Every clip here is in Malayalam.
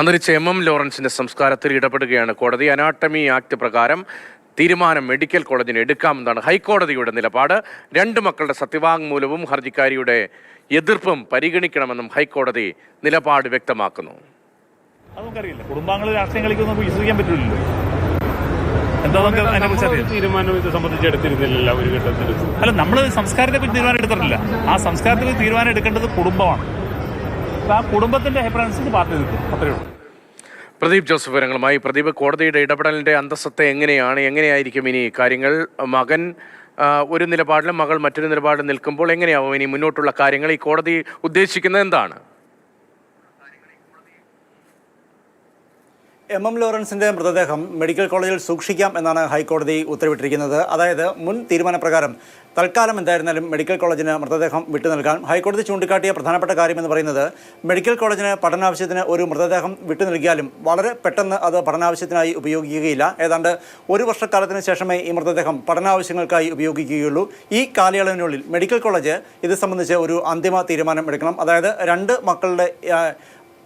അന്തരിച്ച എം എം ലോറൻസിന്റെ സംസ്കാരത്തിൽ ഇടപെടുകയാണ് കോടതി. അനാട്ടമി ആക്ട് പ്രകാരം തീരുമാനം മെഡിക്കൽ കോളേജിന് എടുക്കാമെന്നാണ് ഹൈക്കോടതിയുടെ നിലപാട്. രണ്ട് മക്കളുടെ സത്യവാങ്മൂലവും ഹർജിക്കാരിയുടെ എതിർപ്പും പരിഗണിക്കണമെന്നും ഹൈക്കോടതി നിലപാട് വ്യക്തമാക്കുന്നു. അത് നമുക്കറിയില്ല കുടുംബാംഗങ്ങൾ രാഷ്ട്രീയം കളിക്കുന്നത് വിശ്വസിക്കാൻ പറ്റില്ലല്ലോ. എന്താ നമുക്ക് അതിനെ കുറിച്ച് നമ്മളൊരു അറിയാം? തീരുമാനം ഇത് സംബന്ധിച്ച് എടുത്തിരുന്നില്ലല്ലോ ഒരു ഘട്ടത്തിൽ അല്ല നമ്മൾ സംസ്കാരത്തെ പറ്റി തീരുമാനം എടുത്തിട്ടില്ല. ആ സംസ്കാരത്തിൽ തീരുമാനം എടുക്കേണ്ടത് കുടുംബമാണ്. ആ കുടുംബത്തിന്റെ അഭിപ്രായം പാർട്ടി നിൽക്കും. അത്രയേ ഉള്ളൂ. പ്രദീപ് ജോസഫ് വിവരങ്ങളുമായി. പ്രദീപ് കോടതിയുടെ ഇടപെടലിന്റെ അന്തസ്സത്തെ എങ്ങനെയാണ്? എങ്ങനെയായിരിക്കും ഇനി കാര്യങ്ങൾ? മകൻ ഒരു നിലപാടിലും മകൾ മറ്റൊരു നിലപാടിൽ നിൽക്കുമ്പോൾ എങ്ങനെയാവും ഇനി മുന്നോട്ടുള്ള കാര്യങ്ങൾ? ഈ കോടതി ഉദ്ദേശിക്കുന്നത് എന്താണ്? എം എം ലോറൻസിന്റെ മൃതദേഹം മെഡിക്കൽ കോളേജിൽ സൂക്ഷിക്കാം എന്നാണ് ഹൈക്കോടതി ഉത്തരവിട്ടിരിക്കുന്നത്. അതായത് മുൻ തീരുമാനപ്രകാരം തൽക്കാലം എന്തായിരുന്നാലും മെഡിക്കൽ കോളേജിന് മൃതദേഹം വിട്ടു നൽകാൻ ഹൈക്കോടതി ചൂണ്ടിക്കാട്ടിയ പ്രധാനപ്പെട്ട കാര്യമെന്ന് പറയുന്നത് മെഡിക്കൽ കോളേജിന് പഠനാവശ്യത്തിന് ഒരു മൃതദേഹം വിട്ടു നൽകിയാലും വളരെ പെട്ടെന്ന് അത് പഠനാവശ്യത്തിനായി ഉപയോഗിക്കുകയില്ല. ഏതാണ്ട് ഒരു വർഷക്കാലത്തിന് ശേഷമേ ഈ മൃതദേഹം പഠനാവശ്യങ്ങൾക്കായി ഉപയോഗിക്കുകയുള്ളൂ. ഈ കാലയളവിനുള്ളിൽ മെഡിക്കൽ കോളേജ് ഇത് സംബന്ധിച്ച് ഒരു അന്തിമ തീരുമാനം എടുക്കണം. അതായത് രണ്ട് മക്കളുടെ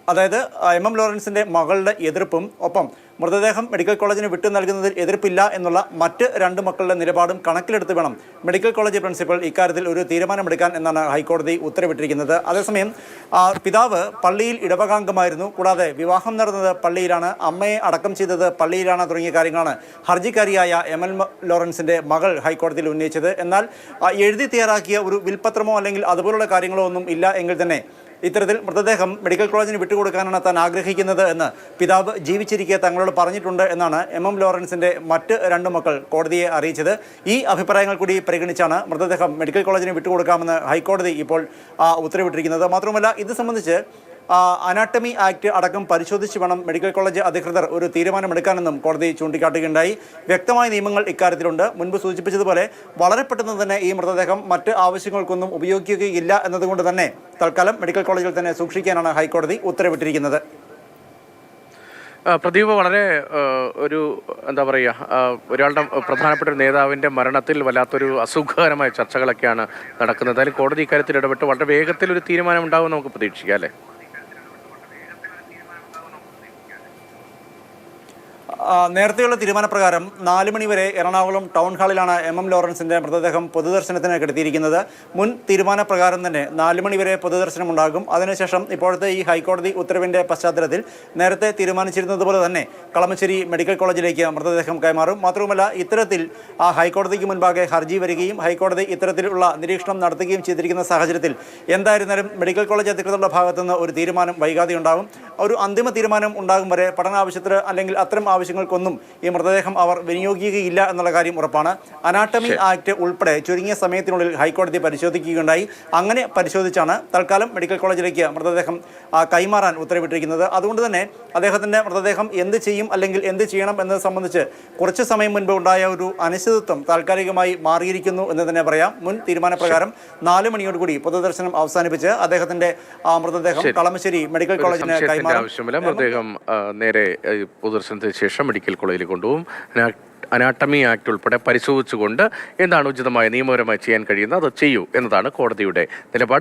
അതായത് എം എം ലോറൻസിന്റെ മകളുടെ എതിർപ്പും ഒപ്പം മൃതദേഹം മെഡിക്കൽ കോളേജിന് വിട്ടു നൽകുന്നതിൽ എതിർപ്പില്ല എന്നുള്ള മറ്റ് രണ്ട് മക്കളുടെ നിലപാടും കണക്കിലെടുത്ത് വേണം മെഡിക്കൽ കോളേജ് പ്രിൻസിപ്പൽ ഇക്കാര്യത്തിൽ ഒരു തീരുമാനമെടുക്കാൻ എന്നാണ് ഹൈക്കോടതി ഉത്തരവിട്ടിരിക്കുന്നത്. അതേസമയം പിതാവ് പള്ളിയിൽ ഇടവകാംഗമായിരുന്നു. കൂടാതെ വിവാഹം നടന്നത് പള്ളിയിലാണ് അമ്മയെ അടക്കം ചെയ്തത് പള്ളിയിലാണ് തുടങ്ങിയ കാര്യങ്ങളാണ് ഹർജിക്കാരിയായ എം. എൽ. ലോറൻസിന്റെ മകൾ ഹൈക്കോടതിയിൽ ഉന്നയിച്ചത്. എന്നാൽ എഴുതി തയ്യാറാക്കിയ ഒരു വിൽപത്രമോ അല്ലെങ്കിൽ അതുപോലുള്ള കാര്യങ്ങളോ ഒന്നും ഇല്ല എങ്കിൽ തന്നെ ഇത്തരത്തിൽ മൃതദേഹം മെഡിക്കൽ കോളേജിന് വിട്ടുകൊടുക്കാനാണ് താൻ ആഗ്രഹിക്കുന്നത് എന്ന് പിതാവ് ജീവിച്ചിരിക്കെ തങ്ങളോട് പറഞ്ഞിട്ടുണ്ട് എന്നാണ് എം എം ലോറൻസിന്റെ മറ്റ് രണ്ട് മക്കൾ കോടതിയെ അറിയിച്ചത്. ഈ അഭിപ്രായങ്ങൾ കൂടി പരിഗണിച്ചാണ് മൃതദേഹം മെഡിക്കൽ കോളേജിന് വിട്ടുകൊടുക്കാമെന്ന് ഹൈക്കോടതി ഇപ്പോൾ ഉത്തരവിട്ടിരിക്കുന്നത്. മാത്രമല്ല ഇത് സംബന്ധിച്ച് അനാട്ടമി ആക്ട് അടക്കം പരിശോധിച്ച് വേണം മെഡിക്കൽ കോളേജ് അധികൃതർ ഒരു തീരുമാനമെടുക്കാനെന്നും കോടതി ചൂണ്ടിക്കാട്ടുകയുണ്ടായി. വ്യക്തമായ നിയമങ്ങൾ ഇക്കാര്യത്തിലുണ്ട്. മുൻപ് സൂചിപ്പിച്ചതുപോലെ വളരെ പെട്ടെന്ന് തന്നെ ഈ മൃതദേഹം മറ്റ് ആവശ്യങ്ങൾക്കൊന്നും ഉപയോഗിക്കുകയില്ല എന്നതുകൊണ്ട് തന്നെ തൽക്കാലം മെഡിക്കൽ കോളേജിൽ തന്നെ സൂക്ഷിക്കാനാണ് ഹൈക്കോടതി ഉത്തരവിട്ടിരിക്കുന്നത്. പ്രദീപ് വളരെ ഒരു എന്താ പറയുക ഒരാളുടെ പ്രധാനപ്പെട്ട ഒരു നേതാവിന്റെ മരണത്തിൽ വല്ലാത്തൊരു അസുഖകരമായ ചർച്ചകളൊക്കെയാണ് നടക്കുന്നത്. അതിൽ കോടതി ഇക്കാര്യത്തിൽ ഇടപെട്ട് വളരെ വേഗത്തിൽ ഒരു തീരുമാനം ഉണ്ടാവും നമുക്ക് പ്രതീക്ഷിക്കാം അല്ലേ? നേരത്തെയുള്ള തീരുമാനപ്രകാരം നാല് മണിവരെ എറണാകുളം ടൗൺ ഹാളിലാണ് എം എം ലോറൻസിന്റെ മൃതദേഹം പൊതുദർശനത്തിന് കിടത്തിയിരിക്കുന്നത് മുൻ തീരുമാനപ്രകാരം തന്നെ നാല് മണിവരെ പൊതുദർശനം ഉണ്ടാകും അതിനുശേഷം ഇപ്പോഴത്തെ ഈ ഹൈക്കോടതി ഉത്തരവിന്റെ പശ്ചാത്തലത്തിൽ നേരത്തെ തീരുമാനിച്ചിരുന്നതുപോലെ തന്നെ കളമശ്ശേരി മെഡിക്കൽ കോളേജിലേക്ക് മൃതദേഹം കൈമാറും. മാത്രവുമല്ല ഇത്തരത്തിൽ ആ ഹൈക്കോടതിക്ക് മുൻപാകെ ഹർജി വരികയും ഹൈക്കോടതി ഇത്തരത്തിലുള്ള നിരീക്ഷണം നടത്തുകയും ചെയ്തിരിക്കുന്ന സാഹചര്യത്തിൽ എന്തായിരുന്നാലും മെഡിക്കൽ കോളേജ് അധികൃതരുടെ ഭാഗത്തുനിന്ന് ഒരു തീരുമാനം വൈകാതെ ഉണ്ടാകും ഒരു അന്തിമ തീരുമാനം ഉണ്ടാകും വരെ പഠനാവശ്യത്തിന് അല്ലെങ്കിൽ അത്തരം ആവശ്യങ്ങൾക്കൊന്നും ഈ മൃതദേഹം അവർ വിനിയോഗിക്കുകയില്ല എന്നുള്ള കാര്യം ഉറപ്പാണ്. അനാട്ടമി ആക്ട് ഉൾപ്പെടെ ചുരുങ്ങിയ സമയത്തിനുള്ളിൽ ഹൈക്കോടതി പരിശോധിക്കുകയുണ്ടായി. അങ്ങനെ പരിശോധിച്ചാണ് തൽക്കാലം മെഡിക്കൽ കോളേജിലേക്ക് മൃതദേഹം കൈമാറാൻ ഉത്തരവിട്ടിരിക്കുന്നത്. അതുകൊണ്ട് തന്നെ അദ്ദേഹത്തിന്റെ മൃതദേഹം എന്ത് ചെയ്യും അല്ലെങ്കിൽ എന്ത് ചെയ്യണം എന്നത് സംബന്ധിച്ച് കുറച്ച് സമയം മുൻപ് ഉണ്ടായ ഒരു അനിശ്ചിതത്വം താൽക്കാലികമായി മാറിയിരിക്കുന്നു എന്ന് തന്നെ പറയാം. മുൻ തീരുമാനപ്രകാരം നാല് മണിയോടുകൂടി പൊതുദർശനം അവസാനിപ്പിച്ച് അദ്ദേഹത്തിന്റെ മൃതദേഹം കളമശ്ശേരി മെഡിക്കൽ കോളേജിന് കൈമാറും. നേരെ പൊതുദർശനത്തിന് ശേഷം മെഡിക്കൽ കോളേജിൽ കൊണ്ടുപോകും. അനാ- അനാട്ടമി ആക്ട് ഉൾപ്പെടെ പരിശോധിച്ചുകൊണ്ട് എന്താണ് ഉചിതമായ നിയമപരമായി ചെയ്യാൻ കഴിയുന്നത് അത് ചെയ്യൂ എന്നതാണ് കോടതിയുടെ നിലപാട്.